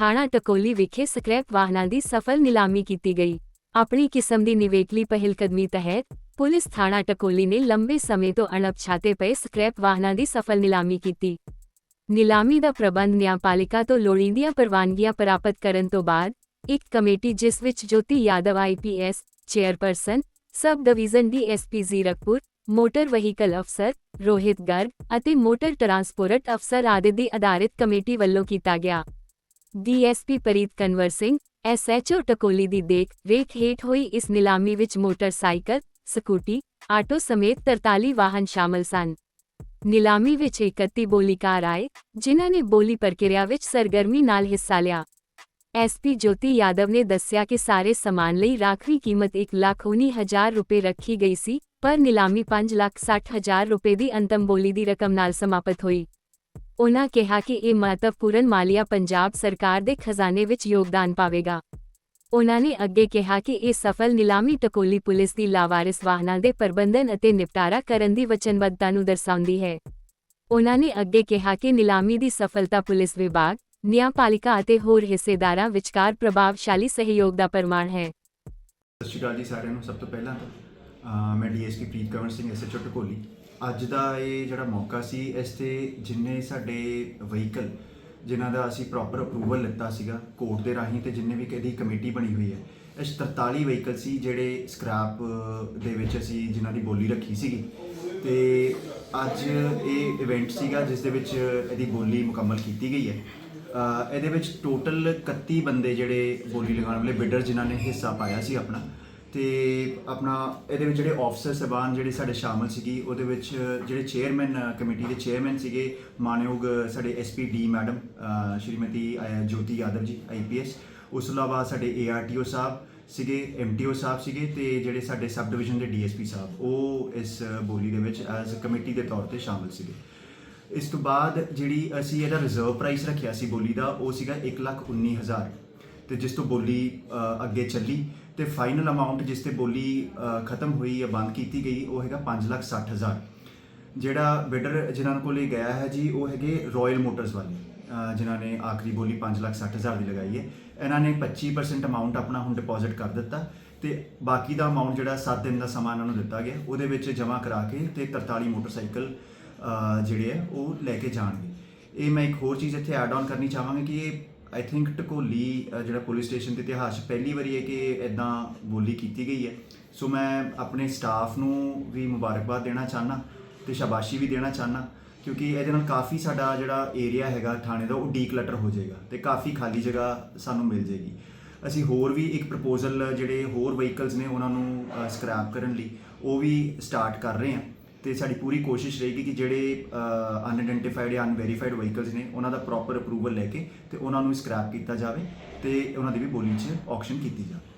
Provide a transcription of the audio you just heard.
ਥਾਣਾ ਟਕੋਲੀ ਵਿਖੇ ਸਕ੍ਰੈਪ ਵਾਹਨਾਂ ਦੀ ਸਫਲ ਨਿਲਾਮੀ ਕੀਤੀ ਗਈ ਆਪਣੀ ਕਿਸਮ ਦੀ ਨਿਵੇਕਲੀ ਪਹਿਲਕਦਮੀ ਤਹਿਤ ਪੁਲਿਸ ਥਾਣਾ ਟਕੋਲੀ ਨੇ ਲੰਬੇ ਸਮੇਂ ਤੋਂ ਅਣਪਛਾਤੇ ਪਏ ਸਕ੍ਰੈਪ ਵਾਹਨਾਂ ਦੀ ਸਫਲ ਨਿਲਾਮੀ ਕੀਤੀ ਨਿਲਾਮੀ ਦਾ ਪ੍ਰਬੰਧ ਨਿਆਂਪਾਲਿਕਾ ਤੋਂ ਲੋੜੀਂਦੀਆਂ ਪ੍ਰਵਾਨਗੀਆਂ ਪ੍ਰਾਪਤ ਕਰਨ ਤੋਂ ਬਾਅਦ ਇੱਕ ਕਮੇਟੀ ਜਿਸ ਵਿੱਚ Jyoti Yadav IPS chairperson sub division DSP Zirakpur motor vehicle ਅਫਸਰ ਰੋਹਿਤ ਗਰਗ ਅਤੇ ਮੋਟਰ ਟਰਾਂਸਪੋਰਟ ਅਫਸਰ ਆਦਿ ਦੀ ਆਧਾਰਿਤ ਕਮੇਟੀ ਵੱਲੋਂ ਕੀਤਾ ਗਿਆ ਡੀਐਸਪੀ ਪ੍ਰੀਤ ਕਨਵਰ ਸਿੰਘ ਐਸਐਚਓ ਟਕੋਲੀ ਦੀ ਦੇਖ ਰੇਖ ਹੇਠ ਹੋਈ ਇਸ ਨਿਲਾਮੀ ਵਿੱਚ ਮੋਟਰਸਾਈਕਲ ਸਕੂਟੀ ਆਟੋ ਸਮੇਤ 43 ਵਾਹਨ ਸ਼ਾਮਲ ਸਨ। ਨਿਲਾਮੀ ਵਿੱਚ 31 ਬੋਲੀਕਾਰ ਆਏ ਜਿਨ੍ਹਾਂ ਨੇ ਬੋਲੀ ਪ੍ਰਕਿਰਿਆ ਵਿੱਚ ਸਰਗਰਮੀ ਨਾਲ ਹਿੱਸਾ ਲਿਆ। ਐਸਪੀ ਜੋਤੀ ਯਾਦਵ ਨੇ ਦੱਸਿਆ ਕਿ ਸਾਰੇ ਸਮਾਨ ਲਈ ਰਾਖਵੀ ਕੀਮਤ 1,19,000 ਰੁਪਏ ਰੱਖੀ ਗਈ ਸੀ ਪਰ ਨਿਲਾਮੀ 5,60,000 ਰੁਪਏ ਦੀ ਅੰਤਮ ਬੋਲੀ ਦੀ ਰਕਮ ਨਾਲ ਸਮਾਪਤ ਹੋਈ। ਉਨ੍ਹਾਂ ਕਿਹਾ ਕਿ ਇਹ ਮਹੱਤਵਪੂਰਨ ਮਾਲੀਆ ਪੰਜਾਬ ਸਰਕਾਰ ਦੇ ਖਜ਼ਾਨੇ ਵਿੱਚ ਯੋਗਦਾਨ ਪਾਵੇਗਾ। ਉਨ੍ਹਾਂ ਨੇ ਅੱਗੇ ਕਿਹਾ ਕਿ ਇਹ ਸਫਲ ਨਿਲਾਮੀ ਟਕੋਲੀ ਪੁਲਿਸ ਦੀ ਲਾਵਾਰਿਸ ਵਾਹਨਾਂ ਦੇ ਪ੍ਰਬੰਧਨ ਅਤੇ ਨਿਪਟਾਰਾ ਕਰਨ ਦੀ ਵਚਨਬੱਧਤਾ ਨੂੰ ਦਰਸਾਉਂਦੀ ਹੈ। ਉਨ੍ਹਾਂ ਨੇ ਅੱਗੇ ਕਿਹਾ ਕਿ ਨਿਲਾਮੀ ਦੀ ਸਫਲਤਾ ਪੁਲਿਸ ਵਿਭਾਗ, ਨਿਆਂਪਾਲਿਕਾ ਅਤੇ ਹੋਰ ਹਿੱਸੇਦਾਰਾਂ ਵਿਚਕਾਰ ਪ੍ਰਭਾਵਸ਼ਾਲੀ ਸਹਿਯੋਗ ਦਾ ਪ੍ਰਮਾਣ ਹੈ। ਸਤਿ ਸ਼੍ਰੀ ਅਕਾਲ ਜੀ ਸਾਰਿਆਂ ਨੂੰ। ਸਭ ਤੋਂ ਪਹਿਲਾਂ ਮੈਂ ਡੀਐਸਪੀ ਪ੍ਰੀਤ ਕੰਵਰ ਸਿੰਘ ਐਸਐਚਓ ਟਕੋਲੀ। ਅੱਜ ਦਾ ਇਹ ਜਿਹੜਾ ਮੌਕਾ ਸੀ, ਇਸ ਤੇ ਜਿੰਨੇ ਸਾਡੇ ਵਹੀਕਲ ਜਿਨ੍ਹਾਂ ਦਾ ਅਸੀਂ ਪ੍ਰੋਪਰ ਅਪਰੂਵਲ ਲਿੱਤਾ ਸੀਗਾ ਕੋਰਟ ਦੇ ਰਾਹੀਂ ਤੇ ਜਿੰਨੇ ਵੀ ਕਿਹਦੀ ਕਮੇਟੀ ਬਣੀ ਹੋਈ ਹੈ, ਇਸ 43 ਵਹੀਕਲ ਸੀ ਜਿਹੜੇ ਸਕ੍ਰੈਪ ਦੇ ਵਿੱਚ ਅਸੀਂ ਜਿਨ੍ਹਾਂ ਦੀ ਬੋਲੀ ਰੱਖੀ ਸੀਗੀ। ਤੇ ਅੱਜ ਇਹ ਇਵੈਂਟ ਸੀਗਾ ਜਿਸ ਦੇ ਵਿੱਚ ਇਹਦੀ ਬੋਲੀ ਮੁਕੰਮਲ ਕੀਤੀ ਗਈ ਹੈ। ਇਹਦੇ ਵਿੱਚ ਟੋਟਲ 31 ਬੰਦੇ ਜਿਹੜੇ ਬੋਲੀ ਲਗਾਉਣ ਵਾਲੇ ਬਿਡਰ ਜਿਨ੍ਹਾਂ ਨੇ ਹਿੱਸਾ ਪਾਇਆ ਸੀ ਆਪਣਾ। ਤੇ ਆਪਣਾ ਇਹਦੇ ਵਿੱਚ ਜਿਹੜੇ ਆਫਸਰ ਸਬਾਨ ਜਿਹੜੇ ਸਾਡੇ ਸ਼ਾਮਲ ਸੀਗੀ, ਉਹਦੇ ਵਿੱਚ ਜਿਹੜੇ ਚੇਅਰਮੈਨ ਕਮੇਟੀ ਦੇ ਚੇਅਰਮੈਨ ਸੀਗੇ, ਮਾਨਯੋਗ ਸਾਡੇ SP D madam Shrimati Jyoti Yadav ji IPS ਉਸ ਤੋਂ ਇਲਾਵਾ ਸਾਡੇ ਏਆਰਟੀਓ ਸਾਹਿਬ ਸੀਗੇ ਐਮਟੀਓ ਸਾਹਿਬ ਸੀਗੇ ਤੇ ਜਿਹੜੇ ਸਾਡੇ ਸਬ ਡਿਵੀਜ਼ਨ ਦੇ ਡੀਐਸਪੀ ਸਾਹਿਬ, ਉਹ ਇਸ ਬੋਲੀ ਦੇ ਵਿੱਚ ਐਜ਼ ਕਮੇਟੀ ਦੇ ਤੌਰ ਤੇ ਸ਼ਾਮਲ ਸੀਗੇ। ਇਸ ਤੋਂ ਬਾਅਦ ਜਿਹੜੀ ਅਸੀਂ ਇਹਦਾ ਰਿਜ਼ਰਵ ਪ੍ਰਾਈਸ ਰੱਖਿਆ ਸੀ ਬੋਲੀ ਦਾ, ਉਹ ਸੀਗਾ 119000 ਤੇ ਜਿਸ ਤੋਂ ਬੋਲੀ ਅੱਗੇ ਚੱਲੀ ਤੇ ਫਾਈਨਲ ਅਮਾਉਂਟ ਜਿਸ ਤੇ ਬੋਲੀ ਖਤਮ ਹੋਈ ਜਾਂ ਬੰਦ ਕੀਤੀ ਗਈ, ਉਹ ਹੈਗਾ 560000 ਜਿਹੜਾ ਬਿਡਰ ਜਿਨ੍ਹਾਂ ਕੋਲੇ ਗਿਆ ਹੈ ਜੀ, ਉਹ ਹੈਗੇ ਰਾਇਲ ਮੋਟਰਸ ਵਾਲੇ। ਜਿਨ੍ਹਾਂ ਨੇ ਆਖਰੀ ਬੋਲੀ 560000 ਦੀ ਲਗਾਈ ਹੈ। ਇਹਨਾਂ ਨੇ 25% ਅਮਾਉਂਟ ਆਪਣਾ ਹੁਣ ਡਿਪੋਜ਼ਿਟ ਕਰ ਦਿੱਤਾ ਤੇ ਬਾਕੀ ਦਾ ਅਮਾਉਂਟ ਜਿਹੜਾ 7 ਦਿਨ ਦਾ ਸਮਾਂ ਇਹਨਾਂ ਨੂੰ ਦਿੱਤਾ ਗਿਆ। ਉਹਦੇ ਵਿੱਚ ਜਮ੍ਹਾਂ ਕਰਾ ਕੇ ਤੇ 43 ਮੋਟਰਸਾਈਕਲ ਜਿਹੜੇ ਆ, ਉਹ ਲੈ ਕੇ ਜਾਣਗੇ। ਇਹ ਮੈਂ ਇੱਕ ਹੋਰ ਚੀਜ਼ ਇੱਥੇ ਐਡ ਆਨ ਕਰਨੀ ਚਾਹਾਂਗਾ ਕਿ ਇਹ ਆਈ ਥਿੰਕ ਢਕੋਲੀ ਜਿਹੜਾ ਪੁਲਿਸ ਸਟੇਸ਼ਨ ਦੇ ਇਤਿਹਾਸ 'ਚ ਪਹਿਲੀ ਵਾਰੀ ਹੈ ਕਿ ਇਦਾਂ ਬੋਲੀ ਕੀਤੀ ਗਈ ਹੈ। ਸੋ ਮੈਂ ਆਪਣੇ ਸਟਾਫ ਨੂੰ ਵੀ ਮੁਬਾਰਕਬਾਦ ਦੇਣਾ ਚਾਹਨਾ ਤੇ ਸ਼ਾਬਾਸ਼ੀ ਵੀ ਦੇਣਾ ਚਾਹਨਾ ਕਿਉਂਕਿ ਇਹਦੇ ਨਾਲ ਕਾਫੀ ਸਾਡਾ ਜਿਹੜਾ ਏਰੀਆ ਹੈਗਾ ਥਾਣੇ ਦਾ ਉਹ ਡੀਕਲਟਰ ਹੋ ਜਾਏਗਾ ਤੇ ਕਾਫੀ ਖਾਲੀ ਜਗ੍ਹਾ ਸਾਨੂੰ ਮਿਲ ਜਾਏਗੀ। ਅਸੀਂ ਹੋਰ ਵੀ ਇੱਕ ਪ੍ਰਪੋਜ਼ਲ ਜਿਹੜੇ ਹੋਰ ਵਹੀਕਲਸ ਨੇ ਉਹਨਾਂ ਨੂੰ ਸਕ੍ਰੈਪ ਕਰਨ ਲਈ ਉਹ ਵੀ ਸਟਾਰਟ ਕਰ ਰਹੇ ਹਾਂ। ਤੇ ਸਾਡੀ ਪੂਰੀ ਕੋਸ਼ਿਸ਼ ਰਹੇਗੀ ਕਿ ਜਿਹੜੇ ਅਨਆਇਡੈਂਟੀਫਾਈਡ ਜਾਂ ਅਨਵੈਰੀਫਾਈਡ ਵਹੀਕਲਸ ਨੇ, ਉਹਨਾਂ ਦਾ ਪ੍ਰੋਪਰ ਅਪਰੂਵਲ ਲੈ ਕੇ ਤੇ ਉਹਨਾਂ ਨੂੰ ਸਕ੍ਰੈਪ ਕੀਤਾ ਜਾਵੇ ਤੇ ਉਹਨਾਂ ਦੀ ਵੀ ਬੋਲੀ 'ਚ ਆਕਸ਼ਨ ਕੀਤੀ ਜਾਵੇ।